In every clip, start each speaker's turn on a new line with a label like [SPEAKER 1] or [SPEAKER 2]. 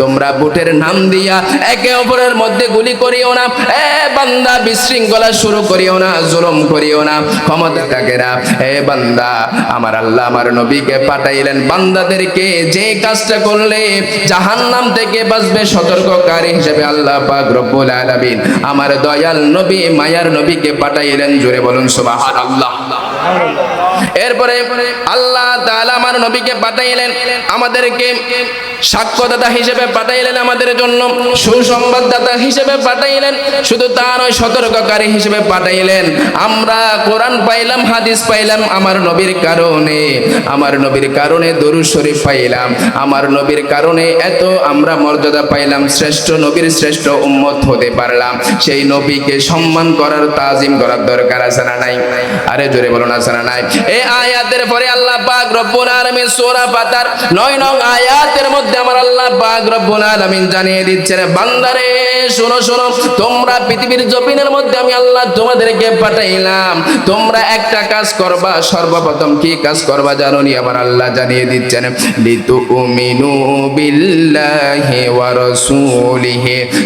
[SPEAKER 1] তোমরা বুটের নাম দিয়া একে অপরের মধ্যে গুলি করিও না। এ বান্দা, বিশৃঙ্খলা শুরু করিও না, জুলুম করিও না। ক্ষমতা থাকেরা এ বান্দা, আমার আল্লাহ আমার নবীকে পাঠাইলেন। বান্দাদেরকে যে কাজটা করলে জাহান্নাম থেকে বাঁচবে সতর্ককারী হিসেবে আল্লাহ পাক রব্বুল আলামিন আমার দয়াল নবী, মায়ার নবীকে পাঠাইলেন। জোরে বলুন সুবহানাল্লাহ। এরপরে আল্লাহ তাআলা আমার নবীকে পাঠাইলেন, আমাদেরকে সাক্ষ্যদাতা হিসেবে পাঠাইলেন আমাদের জন্য, সুসংবাদদাতা হিসেবে পাঠাইলেন, শুধু তা নয়, সতর্ককারী হিসেবে পাঠাইলেন। আমরা কোরআন পাইলাম, হাদিস পাইলাম, আমার নবীর কারণে, আমার নবীর কারণে দরুদ শরীফ পাইলাম, আমার নবীর কারণে এত আমরা মর্যাদা পাইলাম, শ্রেষ্ঠ নবীর শ্রেষ্ঠ উম্মত হতে পারলাম, সেই নবীকে সম্মান করার, তাজিম করার দরকার আছে না নাই? আরে জোরে বলুন, আছে না নাই? এই আয়াতের পরে আল্লাহ পাক রব্বুল আলামিন সূরা ফাতার 9 নং আয়াতের মধ্যে আমার তোমরা আল্লাহ সর্বপ্রথম কি কাজ করবা জানো নি? আল্লাহ জানিয়ে দিচ্ছেন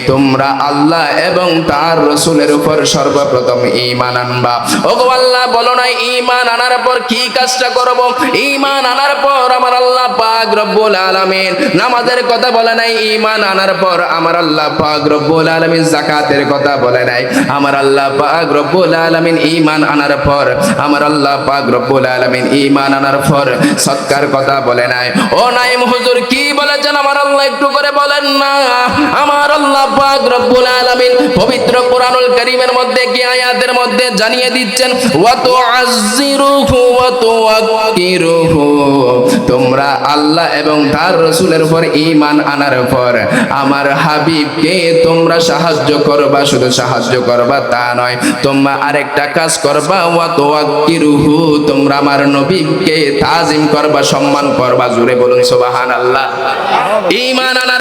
[SPEAKER 1] তোমরা আল্লাহ এবং তার রাসূলের উপর সর্বপ্রথম ঈমান আনবা। আল্লাহ, বলো না, ঈমান আনার পর কি কাজটা করব? ঈমান আনার পর আমার আল্লাহ পাক রব্বুল আলামিন নামাজের কথা বলে নাই, ঈমান আনার পর আমার আল্লাহ পাক রব্বুল আলামিন যাকাতের কথা বলে নাই। আমার আল্লাহ পাক রব্বুল আলামিন ঈমান আনার পর, আমার আল্লাহ পাক রব্বুল আলামিন ঈমান আনার পর সৎকার কথা বলে নাই। ও নাইম হুজুর, কি বলেছেন আমার আল্লাহ, একটু করে বলেন না। আমার আল্লাহ পাক রব্বুল আলামিন পবিত্র কোরআনুল কারীমের মধ্যে কি আয়াতের মধ্যে জানিয়ে দিচ্ছেন ওয়া তুআজ্জিরুহু ওয়া তুওয়াক্কিরুহু তোমরা আল্লাহ এবং তার রাসূলের উপর ঈমান আনার পর আমার হাবিবকে তোমরা সাহায্য করবা, শুধু সাহায্য করবা তা নয়, তোমরা আরেকটা কাজ করবা ওয়া তুওয়াক্কিরুহু তোমরা আমার নবীকে তাজিম করবা, সম্মান করবা। জুড়ে বলুন, সুবহানাল্লাহ। ইমান আনার